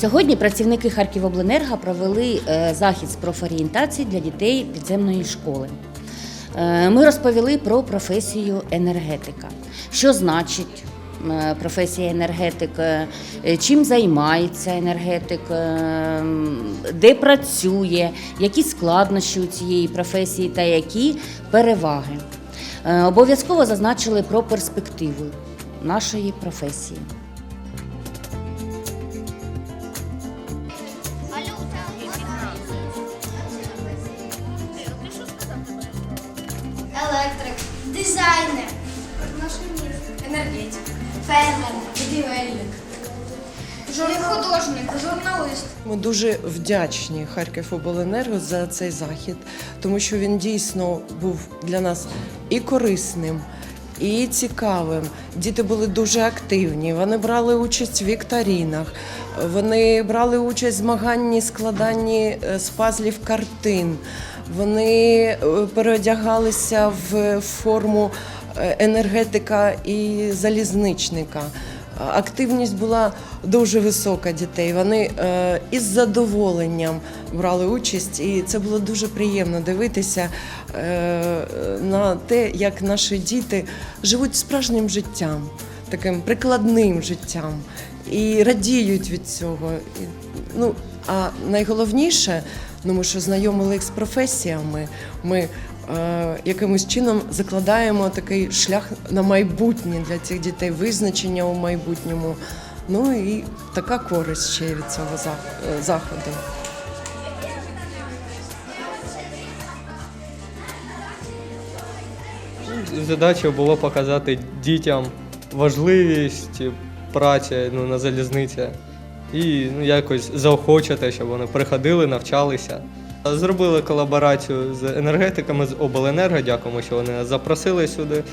Сьогодні працівники Харківобленерго провели е, захід з профорієнтації для дітей підземної школи. Е, ми розповіли про професію енергетика, що значить професія енергетика, е, чим займається енергетик, е, де працює, які складнощі у цієї професії та які переваги. Е, Обов'язково зазначили про перспективу нашої професії. Електрик, дизайнер, енергетик, фермер, будівельник, художник, журналіст. Ми дуже вдячні Харківобленерго за цей захід, тому що він дійсно був для нас і корисним, і цікавим. Діти були дуже активні. Вони брали участь в вікторінах, вони брали участь в змаганні складанні е, з пазлів картин. Вони е, переодягалися в форму енергетика і залізничника. Активність була дуже висока дітей. Вони е, із задоволенням брали участь, і це було дуже приємно дивитися е, на те, як наші діти живуть справжнім життям, таким прикладним життям і радіють від цього. Ну, а найголовніше, ну, ми що знайомили їх з професіями. Ми е, якимось чином закладаємо такий шлях на майбутнє для цих дітей, визначення у майбутньому. Ну і така користь ще від цього е, заходу. Задача було показати дітям важливість праці ну, на залізниці і ну, якось заохочити, щоб вони приходили, навчалися. Зробили колаборацію з енергетиками з обленерго. Дякуємо, що вони нас запросили сюди.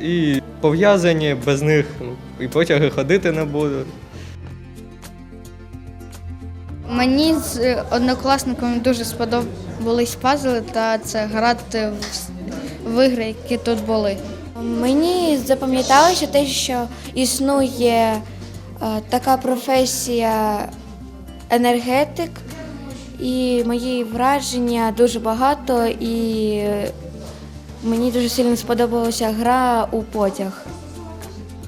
І пов'язані без них ну, і потяги ходити не будуть. Мені з однокласниками дуже сподобались пазли та це грати в, ігри, які тут були. Мені запам'яталося те, що існує е, така професія енергетик, і мої враження дуже багато, і мені дуже сильно сподобалася гра у потяг.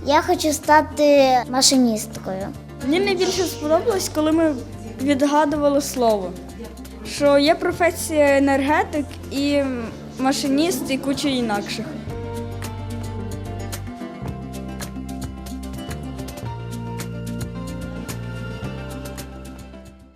Я хочу стати машиністкою. Мені найбільше сподобалось, коли ми відгадували слово. Що є професія енергетик і машиніст, і куча інакших.